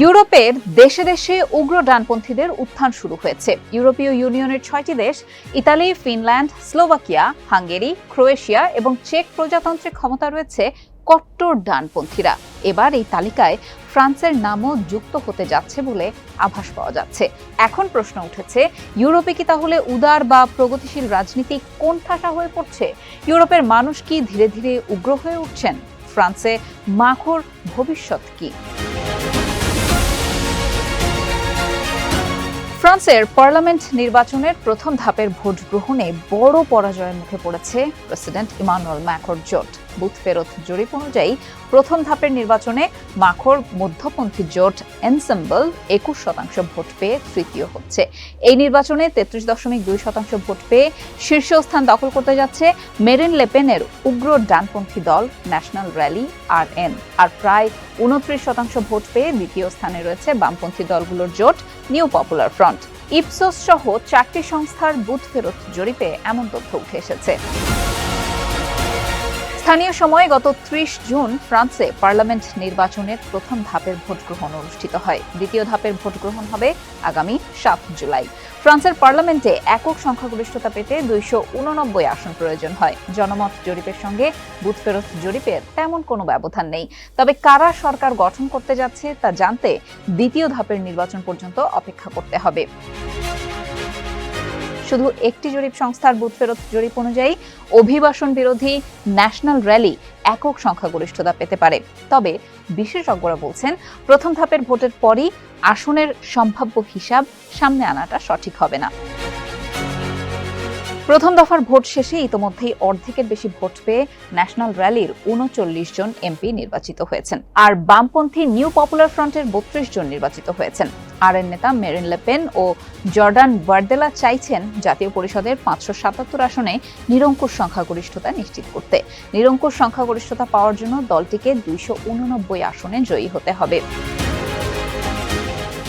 ইউরোপের দেশে দেশে উগ্র ডানপন্থীদের উত্থান শুরু হয়েছে। ইউরোপীয় ইউনিয়নের ছয়টি দেশ, Italy, Finland, Slovakia, Hungary, Croatia এবং চেক প্রজাতন্ত্রে ক্ষমতা রয়েছে কট্টর ডানপন্থীরা। এবার এই তালিকায় ফ্রান্সের নামও যুক্ত হতে যাচ্ছে বলে আভাস পাওয়া যাচ্ছে। এখন প্রশ্ন উঠেছে, ইউরোপে কি তাহলে উদার বা প্রগতিশীল রাজনীতি কোন ঠাসা হয়ে পড়ছে? ইউরোপের মানুষ কি ধীরে ধীরে উগ্র হয়ে উঠছেন? ফ্রান্সে মাখোর ভবিষ্যৎ কি? ফ্রান্সের পার্লামেন্ট নির্বাচনের প্রথম ধাপের ভোট গ্রহণে বড় পরাজয়ের মুখে পড়েছে প্রেসিডেন্ট ইমানুয়েল ম্যাকর জোট। বুথ ফেরত জরিপ অনুযায়ী প্রথম ধাপের নির্বাচনে মাখর মধ্যপন্থী জোট এনসেম্বল একুশ শতাংশ ভোট পেয়ে তৃতীয় হচ্ছে। এই নির্বাচনে তেত্রিশ দশমিক দুই শতাংশ ভোট পেয়ে শীর্ষস্থান দখল করতে যাচ্ছে মেরিন লেপেনের উগ্র ডানপন্থী দল ন্যাশনাল র্যালি আর এন আর প্রায় উনত্রিশ শতাংশ ভোট পেয়ে দ্বিতীয় স্থানে রয়েছে বামপন্থী দলগুলোর জোট নিউ পপুলার ফ্রন্ট। ইপসোস সহ চারটি সংস্থার বুথ ফেরত জরিপে এমন তথ্য উঠে এসেছে। স্থানীয় সময়ে গত ত্রিশ জুন ফ্রান্সে পার্লামেন্ট নির্বাচনের প্রথম ধাপের ভোট গ্রহণ অনুষ্ঠিত হয়। দ্বিতীয় ধাপের ভোট গ্রহণ হবে আগামী সাত জুলাই। ফ্রান্সের পার্লামেন্টে একক সংখ্যাগরিষ্ঠতা পেতে দুইশো উননব্বই আসন প্রয়োজন হয়। জনমত জরিপের সঙ্গে বুথ ফেরত জরিপের তেমন কোনো ব্যবধান নেই। তবে কারা সরকার গঠন করতে যাচ্ছে তা জানতে দ্বিতীয় ধাপের নির্বাচন পর্যন্ত অপেক্ষা করতে হবে। শুধু একটি জরিপ সংস্থার বুথ ফেরত জরিপ অনুযায়ী অভিবাসন বিরোধী ন্যাশনাল র্যালি একক সংখ্যাগরিষ্ঠতা পেতে পারে। তবে বিশেষজ্ঞরা বলছেন, প্রথম ধাপের ভোটের পরই আসনের সম্ভাব্য হিসাব সামনে আনাটা সঠিক হবে না। প্রথম দফার ভোট শেষে ইতোমধ্যেই অর্ধেকের বেশি ভোট পেয়ে ন্যাশনাল র্যালির উনচল্লিশ জন এমপি নির্বাচিত হয়েছেন। আর বামপন্থী নিউ পপুলার ফ্রন্টের বত্রিশ জন নির্বাচিত হয়েছেন। আর এর নেতা মেরিন লেপেন ও জর্ডান বার্দেলা চাইছেন জাতীয় পরিষদের পাঁচশো সাতাত্তর আসনে নিরঙ্কুশ সংখ্যাগরিষ্ঠতা নিশ্চিত করতে। নিরঙ্কুশ সংখ্যাগরিষ্ঠতা পাওয়ার জন্য দলটিকে দুইশো উননব্বই আসনে জয়ী হতে হবে।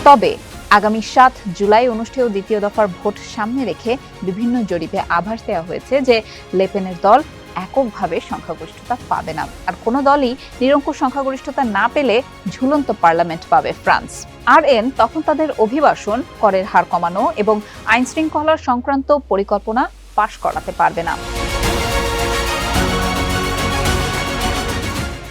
তবে আগামী সাত জুলাই অনুষ্ঠেয় দ্বিতীয় দফার ভোট সামনে রেখে বিভিন্ন জরিপে আভাস দেওয়া হয়েছে যে লেপেনের দল এককভাবে সংখ্যাগরিষ্ঠতা পাবে না। আর কোনো দলই নিরঙ্কুশ সংখ্যাগরিষ্ঠতা না পেলে ঝুলন্ত পার্লামেন্ট পাবে ফ্রান্স। আর এন তখন তাদের অভিবাসন করের হার কমানো এবং আইনশৃঙ্খলা সংক্রান্ত পরিকল্পনা পাশ করাতে পারবে না।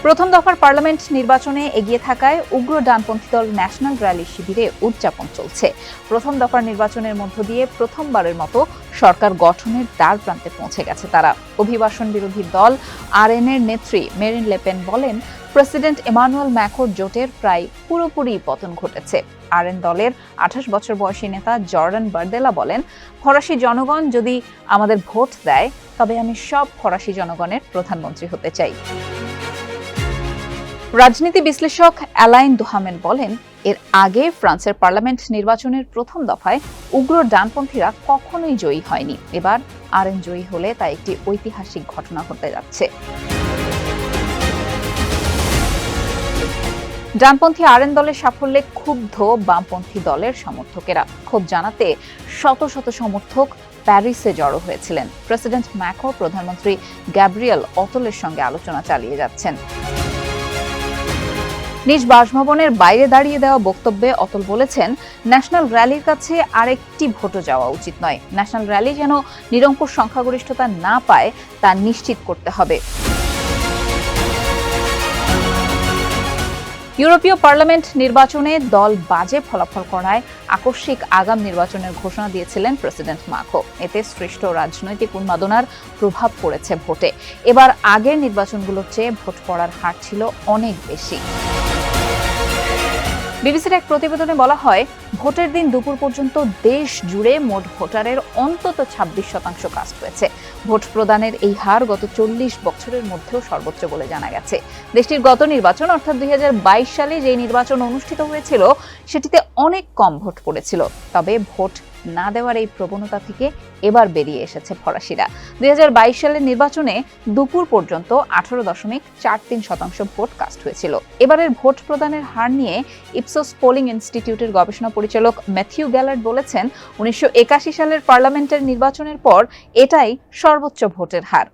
প্রথম দফার পার্লামেন্ট নির্বাচনে এগিয়ে থাকায় উগ্র ডানপন্থী দল ন্যাশনাল র্যালি শিবিরে উদযাপন চলছে। প্রথম দফার নির্বাচনের মধ্য দিয়ে প্রথমবারের মতো সরকার গঠনের দ্বার প্রান্তে পৌঁছে গেছে তারা। অভিবাসন বিরোধী দল আর এর নেত্রী মেরিন লেপেন বলেন, প্রেসিডেন্ট এমানুয়েল ম্যাকোর জোটের প্রায় পুরোপুরি পতন ঘটেছে। আর এন দলের আঠাশ বছর বয়সী নেতা জর্ডান বার্দেলা বলেন, ফরাসি জনগণ যদি আমাদের ভোট দেয়, তবে আমি সব ফরাসি জনগণের প্রধানমন্ত্রী হতে চাই। রাজনীতি বিশ্লেষক অ্যালাইন দোহামেন বলেন, এর আগে ফ্রান্সের পার্লামেন্ট নির্বাচনের প্রথম দফায় উগ্র ডানপন্থীরা কখনোই জয়ী হয়নি। এবার আরএন জয়ী হলে তা একটি ঐতিহাসিক ঘটনা হতে যাচ্ছে। ডানপন্থী আরএন দলের সাফল্যে ক্ষুব্ধ বামপন্থী দলের সমর্থকেরা। ক্ষোভ জানাতে শত শত সমর্থক প্যারিসে জড়ো হয়েছিলেন। প্রেসিডেন্ট ম্যাকো প্রধানমন্ত্রী গ্যাব্রিয়েল অতলের সঙ্গে আলোচনা চালিয়ে যাচ্ছেন। নিজ বাসভবনের বাইরে দাঁড়িয়ে দেওয়া বক্তব্যে অতল বলেছেন, ন্যাশনাল র্যালির কাছে আরেকটি ভোটও যাওয়া উচিত নয়। ন্যাশনাল র্যালি যেন নিরঙ্কুশ সংখ্যাগরিষ্ঠতা না পায়, তা নিশ্চিত করতে হবে। ইউরোপীয় পার্লামেন্ট নির্বাচনে দল বাজে ফলাফল করায় আকস্মিক আগাম নির্বাচনের ঘোষণা দিয়েছিলেন প্রেসিডেন্ট মাখো। এতে সৃষ্ট রাজনৈতিক উন্মাদনার প্রভাব পড়েছে ভোটে। এবার আগের নির্বাচনগুলোর চেয়ে ভোট পড়ার হার ছিল অনেক বেশি। বিবিসির এক প্রতিবেদনে বলা হয়, ভোটের দিন দুপুর পর্যন্ত দেশ জুড়ে মোট ভোটারের অন্তত ছাব্বিশ শতাংশ কাজ হয়েছে। ভোট প্রদানের এই হার গত চল্লিশ বছরের মধ্যেও সর্বোচ্চ বলে জানা গেছে। দেশটির গত নির্বাচন, অর্থাৎ দুই হাজার বাইশ সালে যে নির্বাচন অনুষ্ঠিত হয়েছিল, সেটিতে অনেক কম ভোট পড়েছিল। তবে ভোট না দেওয়ার এই প্রবণতা থেকে এবার বেরিয়ে এসেছে ফরাসিরা। দুই হাজার বাইশ সালের নির্বাচনে দুপুর পর্যন্ত আঠারো দশমিক চার তিন শতাংশ ভোট কাস্ট হয়েছিল। এবারের ভোট প্রদানের হার নিয়ে ইপসোস পোলিং ইনস্টিটিউটের গবেষণা পরিচালক ম্যাথিউ গ্যালার্ড বলেছেন, উনিশশো একাশি সালের পার্লামেন্টের নির্বাচনের পর এটাই সর্বোচ্চ ভোটের হার।